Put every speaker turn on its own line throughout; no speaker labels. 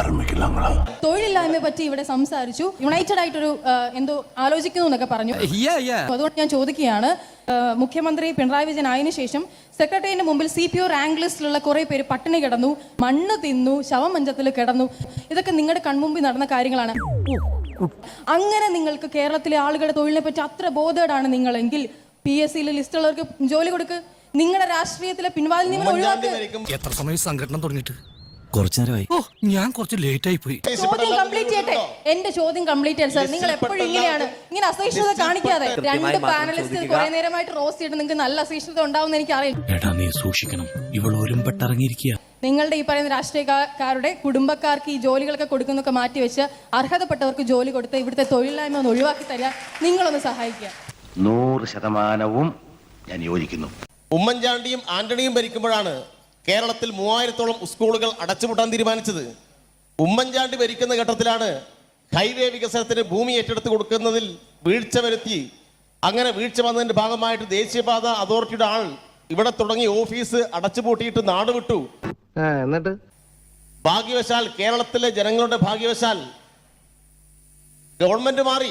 ആരംഭിക്കലാങ്ങളാ
തൊഴിലില്ലായ്മയെ പറ്റി ഇവിടെ സംസാരിച്ചു. യുണൈറ്റഡ് ആയിട്ടൊരു എന്തോ ആലോചിക്കുന്നു എന്നൊക്കെ പറഞ്ഞു. അതുകൊണ്ട് ഞാൻ ചോദിക്കുകയാണ് മുഖ്യമന്ത്രി പിണറായി വിജയൻ ആയതിനു ശേഷം സെക്രട്ടറിയുടെ മുമ്പിൽ സി പി ഒ റാങ്ക് ലിസ്റ്റിലുള്ള കുറെ പേര് പട്ടിണി കിടന്നു മണ്ണ് തിന്നു ശവമഞ്ചത്തിൽ കിടന്നു. ഇതൊക്കെ നിങ്ങളുടെ കൺമുമ്പിൽ നടന്ന കാര്യങ്ങളാണ്. അങ്ങനെ നിങ്ങൾക്ക് കേരളത്തിലെ ആളുകളുടെ തൊഴിലിനെ പറ്റി അത്ര ബോധേഡാണ് നിങ്ങളെങ്കിൽ പി എസ് സിയിലെ ലിസ്റ്റുള്ളവർക്ക് ജോലി കൊടുക്ക്. നിങ്ങളുടെ രാഷ്ട്രീയത്തിലെ പിൻവാതിൽ നിങ്ങൾ
എത്ര സമയം സംഘടന തുടങ്ങിയിട്ട്?
കുറച്ചു നേരമായി.
ഓ ഞാൻ കുറച്ച് ലേറ്റ് ആയി പോയി.
ചോദ്യം കംപ്ലീറ്റ് ചെയ്യട്ടെ. എന്റെ ചോദ്യം കംപ്ലീറ്റ് ചെയ്യാൻ സാർ നിങ്ങൾ എപ്പോഴും ഇങ്ങനെയാണ്. ഇങ്ങനെ അസഹിഷ്ണുത കാണിക്കാതെ. രണ്ട് പാനലിസ്റ്റ് കുറെ നേരമായിട്ട് റോസ്റ്റ് ചെയ്തിട്ട് നിങ്ങൾക്ക് നല്ല അസഹിഷ്ണുത ഉണ്ടാവും എനിക്ക് അറിയാം
എടാ നീ സൂക്ഷിക്കണം. ഇവൾ ഒരുമ്പെട്ടിറങ്ങിയിരിക്കുക.
നിങ്ങളുടെ ഈ പറയുന്ന രാഷ്ട്രീയക്കാരുടെ കുടുംബക്കാർക്ക് ഈ ജോലികളൊക്കെ കൊടുക്കുന്നൊക്കെ മാറ്റി വെച്ച് അർഹതപ്പെട്ടവർക്ക് ജോലി കൊടുത്ത് ഇവിടുത്തെ തൊഴിലില്ലായ്മ ഒന്ന് ഒഴിവാക്കി തരാൻ നിങ്ങളൊന്ന് സഹായിക്കുക.
നൂറ് ശതമാനവും ഞാൻ യോജിക്കുന്നു.
ഉമ്മൻചാണ്ടിയും ആന്റണിയും ഭരിക്കുമ്പോഴാണ് കേരളത്തിൽ മൂവായിരത്തോളം സ്കൂളുകൾ അടച്ചുപൂട്ടാൻ തീരുമാനിച്ചത്. ഉമ്മൻചാണ്ടി ഭരിക്കുന്ന ഘട്ടത്തിലാണ് ഹൈവേ വികസനത്തിന് ഭൂമി ഏറ്റെടുത്ത് കൊടുക്കുന്നതിൽ വീഴ്ച വരുത്തി. അങ്ങനെ വീഴ്ച വന്നതിന്റെ ഭാഗമായിട്ട് ദേശീയപാത അതോറിറ്റിയുടെ ആൾ ഇവിടെ തുടങ്ങി ഓഫീസ് അടച്ചുപൂട്ടിയിട്ട് നാട് വിട്ടു.
എന്നിട്ട്?
ഭാഗ്യവശാൽ കേരളത്തിലെ ജനങ്ങളുടെ ഭാഗ്യവശാൽ ഗവൺമെന്റ് മാറി.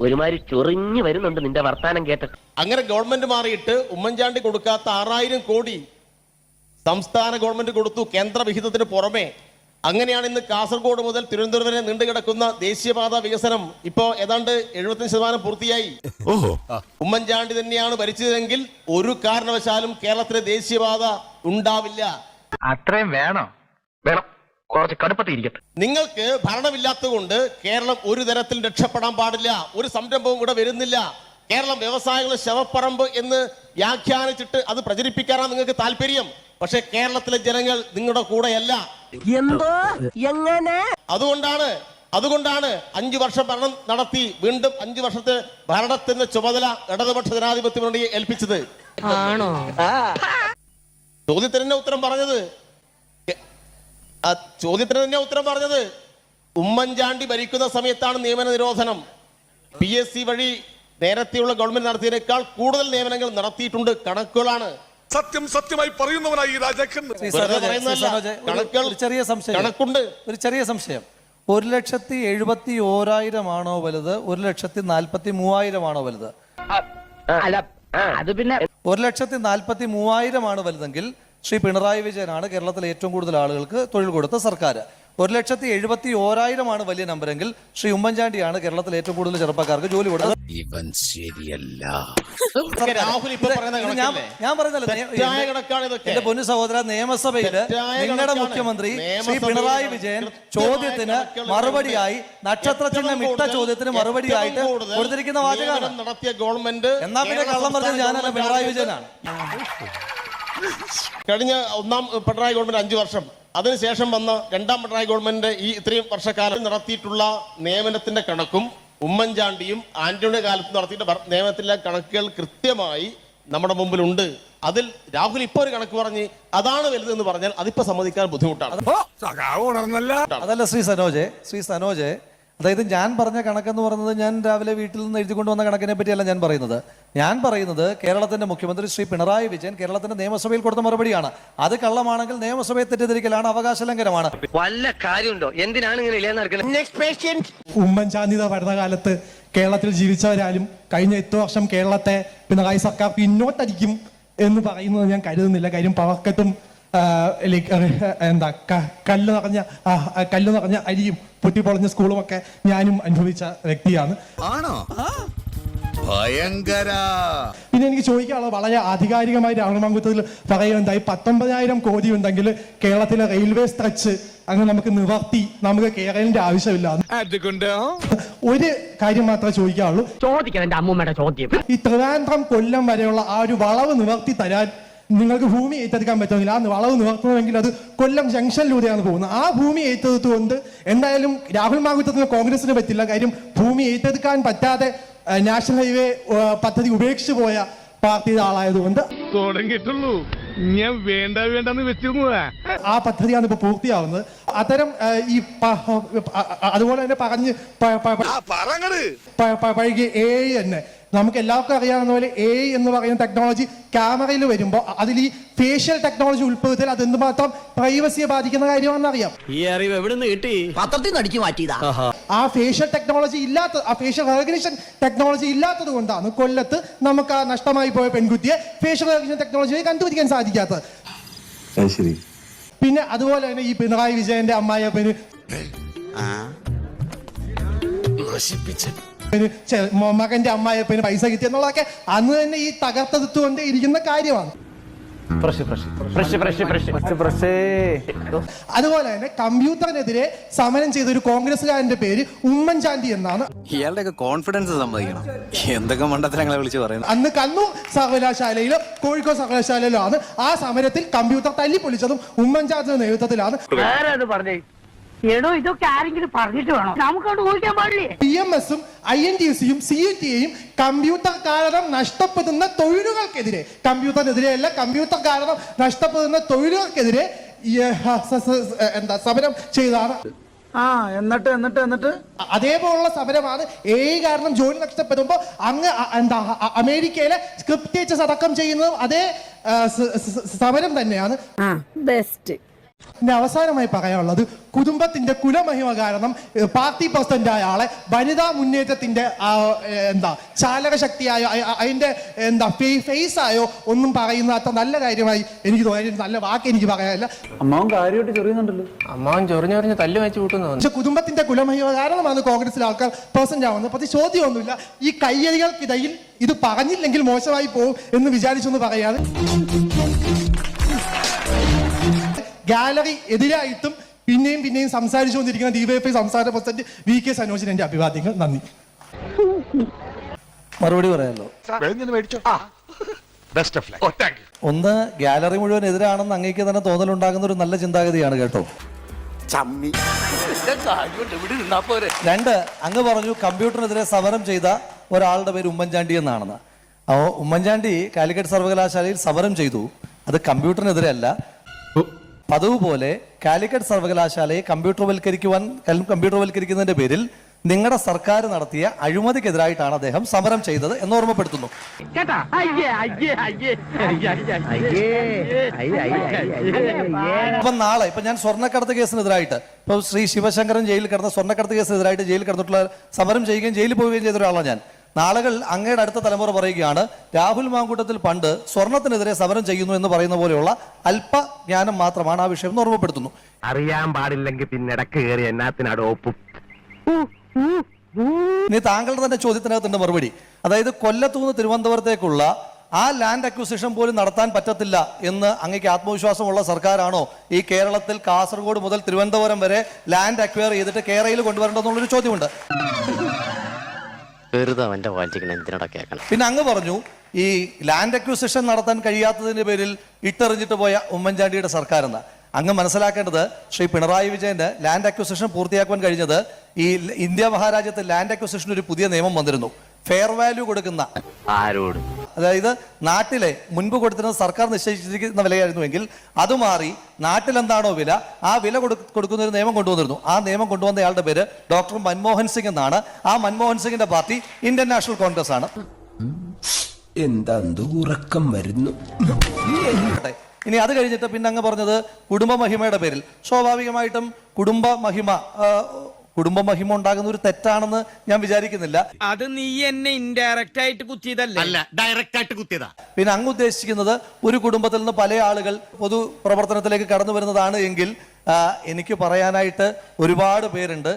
ഒരുമാതിരി ചൊറിഞ്ഞു വരുന്നുണ്ട് നിന്റെ വർത്താനം കേട്ടിട്ട്.
അങ്ങനെ ഗവൺമെന്റ് മാറിയിട്ട് ഉമ്മൻചാണ്ടി കൊടുക്കാത്ത ആറായിരം കോടി സംസ്ഥാന ഗവൺമെന്റ് കൊടുത്തു കേന്ദ്ര വിഹിതത്തിന് പുറമെ. അങ്ങനെയാണ് ഇന്ന് കാസർഗോഡ് മുതൽ തിരുവനന്തപുരം വരെ നീണ്ടു കിടക്കുന്ന ദേശീയപാത വികസനം. ഇപ്പോ ഏതാണ്ട് എഴുപത്തഞ്ച് ശതമാനം പൂർത്തിയായി.
ഓഹോ.
ഉമ്മൻചാണ്ടി തന്നെയാണ് ഭരിച്ചതെങ്കിൽ ഒരു കാരണവശാലും കേരളത്തിലെ ദേശീയപാത ഉണ്ടാവില്ല.
അത്രയും വേണം? വേണം. കുറച്ച് കടുപ്പത്തിരിക്കട്ടെ
നിങ്ങൾക്ക് ഭരണമില്ലാത്തതുകൊണ്ട് കേരളം ഒരു തരത്തിൽ രക്ഷപ്പെടാൻ പാടില്ല. ഒരു സംരംഭവും ഇവിടെ വരുന്നില്ല. കേരളം വ്യവസായങ്ങളുടെ ശവപ്പറമ്പ് എന്ന് വ്യാഖ്യാനിച്ചിട്ട് അത് പ്രചരിപ്പിക്കാനാണ് നിങ്ങൾക്ക് താല്പര്യം. പക്ഷെ കേരളത്തിലെ ജനങ്ങൾ നിങ്ങളുടെ കൂടെയല്ല.
എന്തോ? എങ്ങനെ?
അതുകൊണ്ടാണ് അതുകൊണ്ടാണ് അഞ്ചു വർഷം ഭരണം നടത്തി വീണ്ടും അഞ്ചു വർഷത്തെ ഭരണത്തിന്റെ ചുമതല ഇടതുപക്ഷ ജനാധിപത്യ മുന്നണിയെ ഏൽപ്പിച്ചത്.
ആണോ?
ചോദ്യത്തിന് തന്നെ ഉത്തരം പറഞ്ഞത്. ആ ചോദ്യത്തിന് തന്നെ ഉത്തരം പറഞ്ഞത്. ഉമ്മൻചാണ്ടി ഭരിക്കുന്ന സമയത്താണ് നിയമന നിരോധനം. പി എസ് സി വഴി നേരത്തെയുള്ള ഗവൺമെന്റ് നടത്തിയതിനേക്കാൾ കൂടുതൽ നിയമനങ്ങൾ നടത്തിയിട്ടുണ്ട് കണക്കുകളാണ്.
സത്യം സത്യമായി പറയുന്നവനായി ഈ രാജാക്കൻ.
ഒരു- ചെറിയ സംശയം. ഒരു ചെറിയ സംശയം. ഒരു ലക്ഷത്തി എഴുപത്തി ഓരായിരം ആണോ വലുത്? ഒരു ലക്ഷത്തി നാൽപ്പത്തി മൂവായിരം ആണോ വലുത്
അത് പിന്നെ
ഒരു ലക്ഷത്തി നാൽപ്പത്തി മൂവായിരം ആണ് വലുതെങ്കിൽ ശ്രീ പിണറായി വിജയനാണ് കേരളത്തിലെ ഏറ്റവും കൂടുതൽ ആളുകൾക്ക് തൊഴിൽ കൊടുത്ത സർക്കാർ ഒരു ലക്ഷത്തി എഴുപത്തി ഓരായിരമാണ് വലിയ നമ്പരെങ്കിൽ ശ്രീ ഉമ്മൻചാണ്ടിയാണ് കേരളത്തിലെ ഏറ്റവും കൂടുതൽ ചെറുപ്പക്കാർക്ക് ജോലി കൊടുത്തത്
ഇവൻ ശരിയല്ല
രാഹുൽ ഇപ്പൊ പറയുന്ന
ഇത് ഞാൻ
കണക്കല്ലേ?
ഞാൻ പറയുന്നല്ല
തെറ്റായ കണക്കാണ് ഇതൊക്കെ.
എന്റെ പൊന്നു സഹോദര നിയമസഭയിൽ
തെറ്റായ
നിങ്ങളുടെ
കണക്കാണ്.
മുഖ്യമന്ത്രി ശ്രീ പിണറായി വിജയൻ
കൃത്യമായ
ചോദ്യത്തിന് മറുപടിയായി നക്ഷത്ര ചിഹ്നം
ഏറ്റവും
ഇട്ട
കൂടുതൽ-
ചോദ്യത്തിന് മറുപടിയായിട്ട്
ഏറ്റവും കൂടുതൽ
കൊടുത്തിരിക്കുന്ന വാചകമാണ്
നിയമനം നടത്തിയ ഗവൺമെന്റ്
എന്നാ പിന്നെ
കേരള
കള്ളം പറഞ്ഞത്
സംസ്ഥാന
ഞാനല്ല പിണറായി. വിജയനാണ്
കഴിഞ്ഞ ഒന്നാം പിണറായി ഗവൺമെന്റ് അഞ്ചു വർഷം അതിനുശേഷം വന്ന രണ്ടാം പിണറായി ഗവൺമെന്റിന്റെ ഈ ഇത്രയും വർഷക്കാലം നടത്തിയിട്ടുള്ള നിയമനത്തിന്റെ കണക്കും ഉമ്മൻചാണ്ടിയും ആന്റണിയുടെ കാലത്ത് നടത്തിയിട്ട് നിയമനത്തിലെ കണക്കുകൾ കൃത്യമായി നമ്മുടെ മുമ്പിലുണ്ട്. അതിൽ രാഹുൽ ഇപ്പൊ ഒരു കണക്ക് പറഞ്ഞ് അതാണ് വലുതെന്ന് പറഞ്ഞാൽ അതിപ്പോ സമ്മതിക്കാൻ ബുദ്ധിമുട്ടാണ്.
അതല്ല ശ്രീ സനോജെ ശ്രീ സനോജെ അതായത് ഞാൻ പറഞ്ഞ കണക്കെന്ന് പറയുന്നത് ഞാൻ രാവിലെ വീട്ടിൽ നിന്ന് എഴുതിക്കൊണ്ട് വന്ന കണക്കിനെ പറ്റിയല്ല ഞാൻ പറയുന്നത്. ഞാൻ പറയുന്നത് കേരളത്തിന്റെ മുഖ്യമന്ത്രി ശ്രീ പിണറായി വിജയൻ കേരളത്തിന്റെ നിയമസഭയിൽ കൊടുത്ത മറുപടിയാണ്. അത് കള്ളമാണെങ്കിൽ നിയമസഭയെ തെറ്റിദ്ധരിക്കലാണ് അവകാശ ലംഘനമാണ്
വല്ല കാര്യമുണ്ടോ? എന്തിനാണ് ഇങ്ങനെ
കേരളത്തിൽ ജീവിച്ചവരാലും കഴിഞ്ഞ എട്ട് വർഷം കേരളത്തെ പിണറായി സർക്കാർ പിന്നോട്ടടിക്കും എന്ന് പറയുന്നത് ഞാൻ കരുതുന്നില്ല. കാര്യം പവർക്കത്തും എന്താ കല്ല് നിറഞ്ഞ കല്ല് നിറഞ്ഞ അരിയും പൊട്ടിപ്പൊളഞ്ഞ സ്കൂളുമൊക്കെ ഞാനും അനുഭവിച്ച വ്യക്തിയാണ്.
ആണോ? ഭയങ്കര.
പിന്നെ എനിക്ക് ചോദിക്കാനുള്ളത് വളരെ ആധികാരികമായി രാഹുൽ മാങ്കുത്തത്തിൽ പറയുന്നുണ്ടായി പത്തൊമ്പതിനായിരം കോടി ഉണ്ടെങ്കിൽ കേരളത്തിലെ റെയിൽവേ സ്ട്രെച്ച് അങ്ങ് നമുക്ക് നിവർത്തി നമുക്ക് കേരളിന്റെ ആവശ്യമില്ല. ഒരു കാര്യം മാത്രമേ ചോദിക്കാറുള്ളൂ
ചോദിക്കണം എന്റെ അമ്മൂമ്മയുടെ ചോദ്യം.
ഈ ട്രിവാൻഡ്രം കൊല്ലം വരെയുള്ള ആ ഒരു വളവ് നിവർത്തി തരാൻ നിങ്ങൾക്ക് ഭൂമി ഏറ്റെടുക്കാൻ പറ്റുമെങ്കിൽ ആ വളവ് നിവർത്തണമെങ്കിൽ അത് കൊല്ലം ജംഗ്ഷനിലൂടെയാണ് പോകുന്നത്. ആ ഭൂമി ഏറ്റെടുത്തുകൊണ്ട് എന്തായാലും രാഹുൽ മാകുറ്റത്തിന് കോൺഗ്രസിന് പറ്റില്ല. കാര്യം ഭൂമി ഏറ്റെടുക്കാൻ പറ്റാതെ നാഷണൽ ഹൈവേ പദ്ധതി ഉപേക്ഷിച്ചു പോയ പാർട്ടിയുടെ ആളായതുകൊണ്ട്
തുടങ്ങിയിട്ടുള്ളൂ. ഞാൻ വേണ്ട വേണ്ടെന്ന് വെച്ചിരുന്നതാ.
ആ പദ്ധതിയാണ് ഇപ്പൊ പൂർത്തിയാവുന്നത്. അത്തരം ഈ അതുപോലെ തന്നെ പറഞ്ഞ് പഴകി പ- പ-
പറങ്ങട്.
പ- പ- പഴകിയ ഏ തന്നെ. നമുക്ക് എല്ലാവർക്കും അറിയാവുന്ന പോലെ എ എന്ന് പറയുന്ന ടെക്നോളജി ക്യാമറയിൽ വരുമ്പോൾ അതിൽ ഈ ഫേഷ്യൽ ടെക്നോളജി ഉൾപ്പെടുത്തിയാൽ അത് എന്തുമാത്രം പ്രൈവസിയെ ബാധിക്കുന്ന കാര്യമാണെന്ന് അറിയാം.
ഈ അറിവ് എവിടെ നിന്ന് കിട്ടി?
പത്രത്തിൽ നിന്ന് അടിച്ചു മാറ്റിയതാ.
ആ ഫേഷ്യൽ ടെക്നോളജി ഇല്ലാത്ത ആ ഫേഷ്യൽ റെക്കഗ്നിഷൻ ടെക്നോളജി ഇല്ലാത്തത് കൊണ്ടാണ് കൊല്ലത്ത് നമുക്ക് ആ നഷ്ടമായി പോയ പെൺകുട്ടിയെ ഫേഷ്യൽ റെക്കഗ്നിഷൻ ടെക്നോളജി കണ്ടുപിടിക്കാൻ സാധിക്കാത്തത്.
ശരി.
പിന്നെ അതുപോലെ തന്നെ ഈ പിണറായി വിജയന്റെ അമ്മായിയപ്പന് ഒരു ചെ- മ- മകന്റെ അമ്മായിയപ്പന് പൈസ കിട്ടി എന്നുള്ളതൊക്കെ അന്ന് തന്നെ ഈ തകർത്തെടുത്തുകൊണ്ട് ഇരിക്കുന്ന കാര്യമാണ് അതുപോലെ തന്നെ കമ്പ്യൂട്ടറിനെതിരെ സമരം ചെയ്ത ഒരു കോൺഗ്രസ്സുകാരന്റെ പേര് ഉമ്മൻചാണ്ടി എന്നാണ്.
ഇയാളുടെയൊക്കെ കോൺഫിഡൻസ് സമ്മതിക്കണം എന്തൊക്കെ മണ്ഡലങ്ങളെ വിളിച്ച് പറയുന്നത്?
അന്ന് കണ്ണൂർ സർവകലാശാലയിലോ കോഴിക്കോട് സർവകലാശാലയിലോ ആണ് ആ സമരത്തിൽ കമ്പ്യൂട്ടർ തല്ലിപ്പൊളിച്ചതും ഉമ്മൻചാണ്ടിയുടെ നേതൃത്വത്തിലാണ്.
എടോ ഇതൊക്കെ ആരെങ്കിലും പറഞ്ഞിട്ട് വേണം? നമുക്കവിടെ ഊഹിക്കാൻ പാടില്ലേ?
പി എം എസും ഐ എൻ ടി സിയും സി യു ടിയെയും കമ്പ്യൂട്ടർ കാരണം നഷ്ടപ്പെടുന്ന തൊഴിലുകൾക്കെതിരെ കമ്പ്യൂട്ടറിനെതിരെ അല്ല കമ്പ്യൂട്ടർ കാരണം നഷ്ടപ്പെടുന്ന തൊഴിലുകൾക്കെതിരെ എന്താ സമരം ചെയ്താണ്
ആ എന്നിട്ട് എന്നിട്ട് എന്നിട്ട്?
അതേപോലുള്ള സമരമാണ് ഏ കാരണം ജോലി നഷ്ടപ്പെടുമ്പോൾ അങ്ങ് എന്താ അമേരിക്കയിലെ സ്ക്രിപ്റ്റ് ടീച്ചേഴ്സ് അടക്കം ചെയ്യുന്നതും അതേ സമരം തന്നെയാണ്.
ബെസ്റ്റ്.
പിന്നെ അവസാനമായി പറയാനുള്ളത് കുടുംബത്തിന്റെ കുലമഹിമ കാരണം പാർട്ടി പ്രസിഡന്റ് ആയ ആളെ വനിതാ മുന്നേറ്റത്തിന്റെ എന്താ ചാലക ശക്തിയായോ അ- അ- അതിന്റെ എന്താ ഫേസ് ആയോ ഒന്നും പറയുന്ന അത്ര നല്ല കാര്യമായി എനിക്ക് തോന്നി നല്ല വാക്ക് എനിക്ക് പറയാനില്ല.
അമ്മാവൻ കാര്യമായിട്ട് ചെറിയുന്നുണ്ടല്ലോ. അമ്മാവൻ ചൊറിഞ്ഞൊറിഞ്ഞ് തല്ലു വെച്ച് കൂട്ടുന്നു
പക്ഷെ കുടുംബത്തിന്റെ കുലമഹിമ കാരണമാണ് കോൺഗ്രസിലെ ആൾക്കാർ പ്രസന്റ് ആവുന്നത് പക്ഷേ ചോദ്യമൊന്നുമില്ല. ഈ കയ്യടികൾക്കിടയിൽ ഇത് പറഞ്ഞില്ലെങ്കിൽ മോശമായി പോകും എന്ന് വിചാരിച്ചൊന്ന് പറയാണ് ഗാലറി എതിരായിട്ടും പിന്നെയും പിന്നെയും സംസാരിച്ചുകൊണ്ടിരിക്കുന്ന ഡിവൈഎഫ്ഐ സംസ്ഥാന പ്രസിഡന്റ് വി കെ സനോജിന് എന്റെ അഭിവാദ്യങ്ങൾ. നന്ദി.
മറുപടി പറയാമല്ലോ
ബെസ്റ്റ് ഓഫ് ലക്ക്
ഒന്ന് ഗാലറി മുഴുവൻ എതിരാണെന്ന് അങ്ങേക്ക് തന്നെ തോന്നലുണ്ടാകുന്ന ഒരു നല്ല ചിന്താഗതിയാണ് കേട്ടോ. രണ്ട് അങ്ങ് പറഞ്ഞു കമ്പ്യൂട്ടറിനെതിരെ സമരം ചെയ്ത ഒരാളുടെ പേര് ഉമ്മൻചാണ്ടി എന്നാണെന്ന്. അപ്പോൾ ഉമ്മൻചാണ്ടി കാലിക്കറ്റ് സർവകലാശാലയിൽ സമരം ചെയ്തു. അത് കമ്പ്യൂട്ടറിനെതിരെ അല്ല. പതിവ് പോലെ കാലിക്കറ്റ് സർവകലാശാലയെ കമ്പ്യൂട്ടർവൽക്കരിക്കുവാൻ കമ്പ്യൂട്ടർവൽക്കരിക്കുന്നതിന്റെ പേരിൽ നിങ്ങളുടെ സർക്കാർ നടത്തിയ അഴിമതിക്കെതിരായിട്ടാണ് അദ്ദേഹം സമരം ചെയ്തത് എന്ന് ഓർമ്മപ്പെടുത്തുന്നു
കേട്ടാ അയ്യേ അയ്യേ അയ്യേ
അപ്പൊ നാളെ ഇപ്പൊ ഞാൻ സ്വർണക്കടത്ത് കേസിനെതിരായിട്ട് ഇപ്പൊ ശ്രീ ശിവശങ്കരൻ ജയിലിൽ കിടന്ന സ്വർണക്കടത്ത് കേസിനെതിരായിട്ട് ജയിലിൽ കിടന്നിട്ടുള്ള സമരം ചെയ്യുകയും ജയിലിൽ പോവുകയും ചെയ്ത ഒരാളാണ് ഞാൻ നാളുകൾ അങ്ങയുടെ അടുത്ത തലമുറ പറയുകയാണ് രാഹുൽ മാങ്കൂട്ടത്തിൽ പണ്ട് സ്വർണത്തിനെതിരെ സമരം ചെയ്യുന്നു എന്ന് പറയുന്ന പോലെയുള്ള അല്പ ജ്ഞാനം മാത്രമാണ് ആ വിഷയം എന്ന് ഓർമ്മപ്പെടുത്തുന്നു.
അറിയാൻ പാടില്ലെങ്കിൽ പിന്നെ ഇടയ്ക്ക് കയറി എന്നാത്തിനാട് ഒപ്പും.
ഇനി താങ്കളുടെ തന്നെ ചോദ്യത്തിനകത്തുണ്ട് മറുപടി. അതായത് കൊല്ലത്തുനിന്ന് തിരുവനന്തപുരത്തേക്കുള്ള ആ ലാൻഡ് അക്വിസിഷൻ പോലും നടത്താൻ പറ്റത്തില്ല എന്ന് അങ്ങേക്ക് ആത്മവിശ്വാസമുള്ള സർക്കാരാണോ ഈ കേരളത്തിൽ കാസർഗോഡ് മുതൽ തിരുവനന്തപുരം വരെ ലാൻഡ് അക്വയർ ചെയ്തിട്ട് കേരളയിൽ കൊണ്ടുവരേണ്ടതെന്നുള്ളൊരു ചോദ്യമുണ്ട്.
വെറുതെ അവന്റെ വായിച്ചിരിക്കണം എന്തിനടാ കേൾക്കണം
പിന്നെ അങ്ങ് പറഞ്ഞു ഈ ലാൻഡ് അക്വിസിഷൻ നടത്താൻ കഴിയാത്തതിന്റെ പേരിൽ ഇട്ടെറിഞ്ഞിട്ട് പോയ ഉമ്മൻചാണ്ടിയുടെ സർക്കാർ എന്ന അങ്ങ് മനസ്സിലാക്കേണ്ടത് ശ്രീ പിണറായി വിജയന്റെ ലാൻഡ് അക്വിസിഷൻ പൂർത്തിയാക്കുവാൻ കഴിഞ്ഞത് ഈ ഇന്ത്യ മഹാരാജ്യത്ത് ലാൻഡ് അക്വിസിഷൻ ഒരു പുതിയ നിയമം വന്നിരുന്നു. ഫെയർ വാല്യൂ കൊടുക്കുന്ന
ആരോട്?
അതായത് നാട്ടിലെ മുൻപ് കൊടുത്തിരുന്ന സർക്കാർ നിശ്ചയിച്ചിരിക്കുന്ന വിലയായിരുന്നുവെങ്കിൽ അത് മാറി നാട്ടിൽ എന്താണോ വില ആ വില കൊടു- കൊടുക്കുന്ന ഒരു നിയമം കൊണ്ടുവന്നിരുന്നു. ആ നിയമം കൊണ്ടുവന്നയാളുടെ പേര് ഡോക്ടർ മൻമോഹൻ സിംഗ് എന്നാണ്. ആ മൻമോഹൻ സിംഗിന്റെ പാർട്ടി ഇന്ത്യൻ നാഷണൽ കോൺഗ്രസ് ആണ്.
എന്താ ഉറക്കം വരുന്നു?
ഇനി അത് കഴിഞ്ഞിട്ട് പിന്നെ അങ്ങ് പറഞ്ഞത് കുടുംബ മഹിമയുടെ പേരിൽ. സ്വാഭാവികമായിട്ടും കുടുംബ മഹിമ കുടുംബ മഹിമ ഉണ്ടാകുന്ന ഒരു തെറ്റാണെന്ന് ഞാൻ വിചാരിക്കുന്നില്ല.
അത് നീ എന്നെ ഇൻഡയറക്റ്റ് ആയിട്ട് കുത്തിയതല്ലേ? അല്ല
ഡയറക്റ്റ് ആയിട്ട് കുത്തിയതാ.
പിന്നെ അങ്ങ് ഉദ്ദേശിക്കുന്നത് ഒരു കുടുംബത്തിൽ നിന്ന് പല ആളുകൾ പൊതു പ്രവർത്തനത്തിലേക്ക് കടന്നു വരുന്നതാണ് എങ്കിൽ എനിക്ക് പറയാനായിട്ട് ഒരുപാട് പേരുണ്ട്.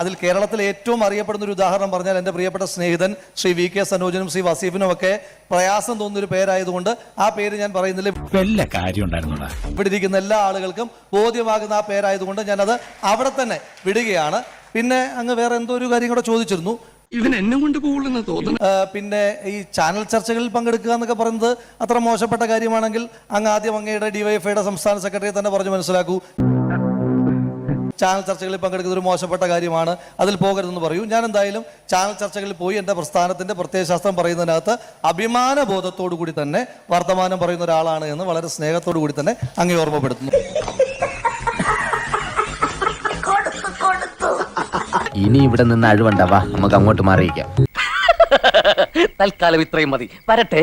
അതിൽ കേരളത്തിൽ ഏറ്റവും അറിയപ്പെടുന്ന ഒരു ഉദാഹരണം പറഞ്ഞാൽ എന്റെ പ്രിയപ്പെട്ട സ്നേഹിതൻ ശ്രീ വി കെ സനോജനും ശ്രീ വസീഫിനും ഒക്കെ പ്രയാസം തോന്നുന്ന ഒരു പേരായതുകൊണ്ട് ആ പേര് ഞാൻ പറയുന്നില്ല.
വല്ല കാര്യം ഉണ്ടായിരുന്നോടാ?
ഇവിടെ ഇരിക്കുന്ന എല്ലാ ആളുകൾക്കും ബോധ്യമാകുന്ന ആ പേരായതുകൊണ്ട് ഞാനത് അവിടെ തന്നെ വിടുകയാണ്. പിന്നെ അങ്ങ് വേറെ എന്തോ ഒരു കാര്യം കൂടെ ചോദിച്ചിരുന്നു.
ഇവൻ എന്നെ കൊണ്ട് പോകുള്ളെന്ന് തോന്നുന്നു
പിന്നെ ഈ ചാനൽ ചർച്ചകളിൽ പങ്കെടുക്കുക എന്നൊക്കെ പറയുന്നത് അത്ര മോശപ്പെട്ട കാര്യമാണെങ്കിൽ അങ്ങ് ആദ്യം അങ്ങയുടെ ഡിവൈഎഫ്ഐയുടെ സംസ്ഥാന സെക്രട്ടറി തന്നെ പറഞ്ഞു മനസ്സിലാക്കൂ. ചാനൽ ചർച്ചകളിൽ പങ്കെടുക്കുന്നത് ഒരു മോശപ്പെട്ട കാര്യമാണ്. അതിൽ പോകരുതെന്ന് പറയൂ. ഞാൻ എന്തായാലും ചാനൽ ചർച്ചകളിൽ പോയി എന്റെ പ്രസ്ഥാനത്തിന്റെ പ്രത്യയശാസ്ത്രം പറയുന്നതിനകത്ത് അഭിമാന ബോധത്തോടു കൂടി തന്നെ വർത്തമാനം പറയുന്ന ഒരാളാണ് എന്ന് വളരെ സ്നേഹത്തോടു കൂടി തന്നെ അങ്ങേ ഓർമ്മപ്പെടുത്തുന്നു.
ഇനി ഇവിടെ നിന്ന് അഴിവണ്ടാവാ നമുക്ക് അങ്ങോട്ട് മാറിയിക്കാം
തൽക്കാലം ഇത്രയും മതി. വരട്ടെ.